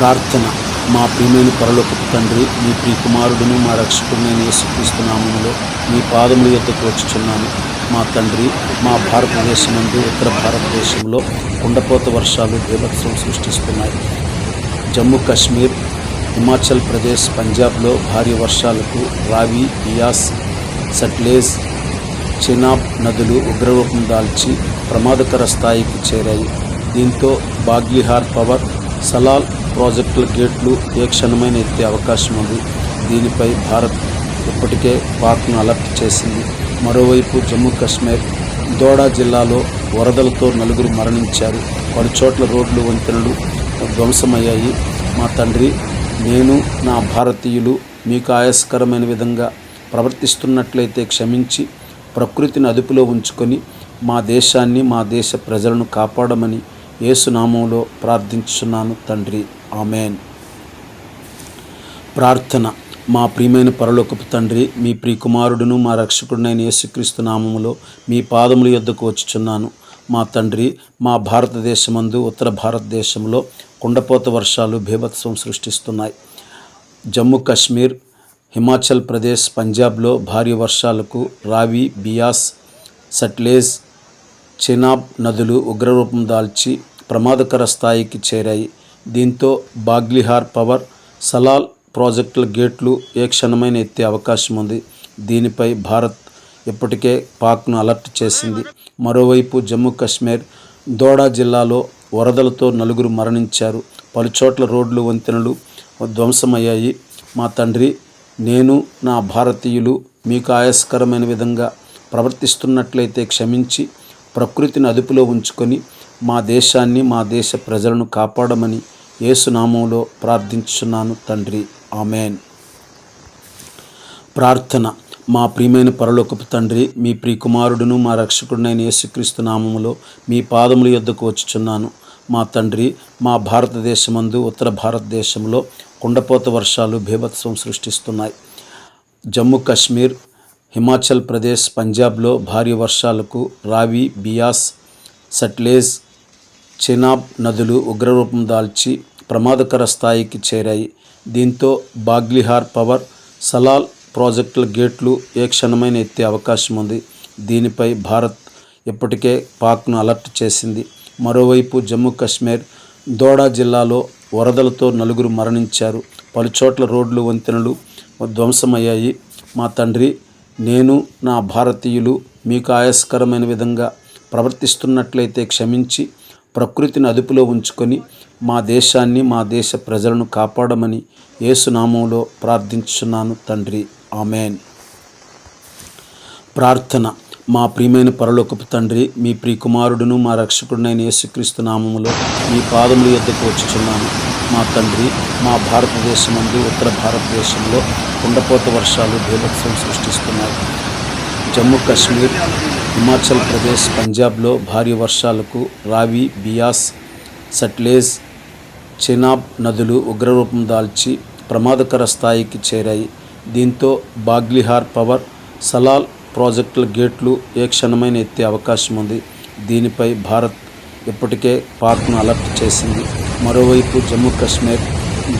ప్రార్థన. మా ప్రియమైన పరలోకపు తండ్రి మీ ప్రియకుమారుడును మా రక్షకుడినైన యేసుక్రీస్తు నామములో మీ పాదముల యొద్దకు వచ్చుచున్నాను. మా తండ్రి మా భారతదేశమందు ఉత్తర భారతదేశంలో కుండపోత వర్షాలు బీభత్సం సృష్టిస్తున్నాయి. జమ్మూ కాశ్మీర్ హిమాచల్ ప్రదేశ్ పంజాబ్లో భారీ వర్షాలకు రావి బియాస్ సట్లేజ్ చెనాబ్ నదులు ఉగ్రరూపం దాల్చి ప్రమాదకర స్థాయికి చేరాయి. దీంతో బాగ్లిహార్ పవర్ సలాల్ ప్రాజెక్టుల గేట్లు ఏ క్షణమైన ఎత్తే అవకాశం ఉంది. దీనిపై భారత్ ఇప్పటికే పాక్ను అలర్ట్ చేసింది. మరోవైపు జమ్మూ కాశ్మీర్ దోడా జిల్లాలో వరదలతో నలుగురు మరణించారు. పలుచోట్ల రోడ్లు వంతెనలు ధ్వంసమయ్యాయి. మా తండ్రి నేను నా భారతీయులు మీకు ఆయాస్కరమైన విధంగా ప్రవర్తిస్తున్నట్లయితే క్షమించి ప్రకృతిని అదుపులో ఉంచుకొని మా దేశాన్ని మా దేశ ప్రజలను కాపాడమని యేసునామంలో ప్రార్థించున్నాను తండ్రి. ఆమెన్. ప్రార్థన. మా ప్రియమైన పరలోకపు తండ్రి మీ ప్రియకుమారుడును మా రక్షకుడినైన యేసుక్రీస్తు నామములో మీ పాదముల యొద్దకు వచ్చుచున్నాను. మా తండ్రి మా భారతదేశమందు ఉత్తర భారతదేశంలో కుండపోత వర్షాలు భీభత్సం సృష్టిస్తున్నాయి. జమ్మూ కాశ్మీర్ హిమాచల్ ప్రదేశ్ పంజాబ్లో భారీ వర్షాలకు రావి బియాస్ సట్లేజ్ చెనాబ్ నదులు ఉగ్రరూపం దాల్చి ప్రమాదకర స్థాయికి చేరాయి. దీంతో బాగ్లిహార్ పవర్ సలాల్ ప్రాజెక్టుల గేట్లు ఏ క్షణమైన ఎత్తే అవకాశం ఉంది. దీనిపై భారత్ ఇప్పటికే పాక్ను అలర్ట్ చేసింది. మరోవైపు జమ్మూ కాశ్మీర్ దోడా జిల్లాలో వరదలతో నలుగురు మరణించారు. పలుచోట్ల రోడ్లు వంతెనలు ధ్వంసమయ్యాయి. మా తండ్రి నేను నా భారతీయులు మీకు ఆయాస్కరమైన విధంగా ప్రవర్తిస్తున్నట్లయితే క్షమించి ప్రకృతిని అదుపులో ఉంచుకొని మా దేశాన్ని మా దేశ ప్రజలను కాపాడమని యేసునామంలో ప్రార్థించున్నాను తండ్రి. ఆమెన్. ప్రార్థన. మా ప్రియమైన పరలోకపు తండ్రి మీ ప్రియకుమారుడును మా రక్షకుడినైన యేసుక్రీస్తు నామములో మీ పాదముల యొద్దకు వచ్చుచున్నాను. మా తండ్రి మా భారతదేశమందు ఉత్తర భారతదేశంలో కుండపోత వర్షాలు భీభత్సం సృష్టిస్తున్నాయి. జమ్మూ కాశ్మీర్ హిమాచల్ ప్రదేశ్ పంజాబ్లో భారీ వర్షాలకు రావి బియాస్ సట్లేజ్ చెనాబ్ నదులు ఉగ్రరూపం దాల్చి ప్రమాదకర స్థాయికి చేరాయి. దీంతో బాగ్లిహార్ పవర్ సలాల్ ప్రాజెక్టుల గేట్లు ఏ క్షణమైన ఎత్తే అవకాశం ఉంది. దీనిపై భారత్ ఇప్పటికే పాక్ను అలర్ట్ చేసింది. మరోవైపు జమ్మూ కాశ్మీర్ దోడా జిల్లాలో వరదలతో నలుగురు మరణించారు. పలుచోట్ల రోడ్లు వంతెనలు ధ్వంసమయ్యాయి. మా తండ్రి నేను నా భారతీయులు మీకు ఆయాస్కరమైన విధంగా ప్రవర్తిస్తున్నట్లయితే క్షమించి ప్రకృతిని అదుపులో ఉంచుకొని మా దేశాన్ని మా దేశ ప్రజలను కాపాడమని యేసునామంలో ప్రార్థించున్నాను తండ్రి. ఆమెన్. ప్రార్థన. మా ప్రియమైన పరలోకపు తండ్రి మీ ప్రియకుమారుడును మా రక్షకుడినైన యేసుక్రీస్తు నామములో మీ పాదముల యొద్దకు వచ్చుచున్నాను. మా తండ్రి మా భారతదేశమందు ఉత్తర భారతదేశంలో కుండపోత వర్షాలు బీభత్సం సృష్టిస్తున్నారు జమ్మూ కాశ్మీర్ హిమాచల్ ప్రదేశ్ పంజాబ్లో భారీ వర్షాలకు రావి బియాస్ సట్లేజ్ చెనాబ్ నదులు ఉగ్రరూపం దాల్చి ప్రమాదకర స్థాయికి చేరాయి. దీంతో బాగ్లిహార్ పవర్ సలాల్ ప్రాజెక్టుల గేట్లు ఏ క్షణమైన ఎత్తే అవకాశం ఉంది. దీనిపై భారత్ ఇప్పటికే పాక్ను అలర్ట్ చేసింది. మరోవైపు జమ్మూ కాశ్మీర్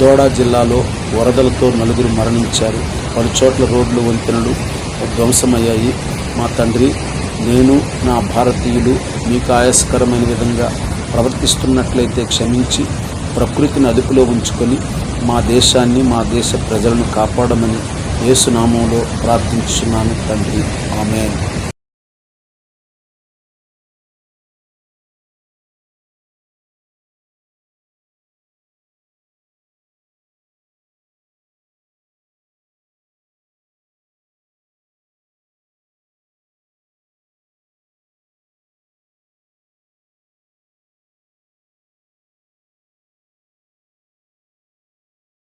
దోడా జిల్లాలో వరదలతో నలుగురు మరణించారు. పలుచోట్ల రోడ్లు వంతెనలు ధ్వంసమయ్యాయి. మా తండ్రి నేను నా భారతీయులు మీకు ఆయాస్కరమైన విధంగా ప్రవర్తిస్తున్నట్లయితే క్షమించి ప్రకృతిని అదుపులో ఉంచుకొని మా దేశాన్ని మా దేశ ప్రజలను కాపాడమని యేసునామంలో ప్రార్థించున్నాను తండ్రి. ఆమె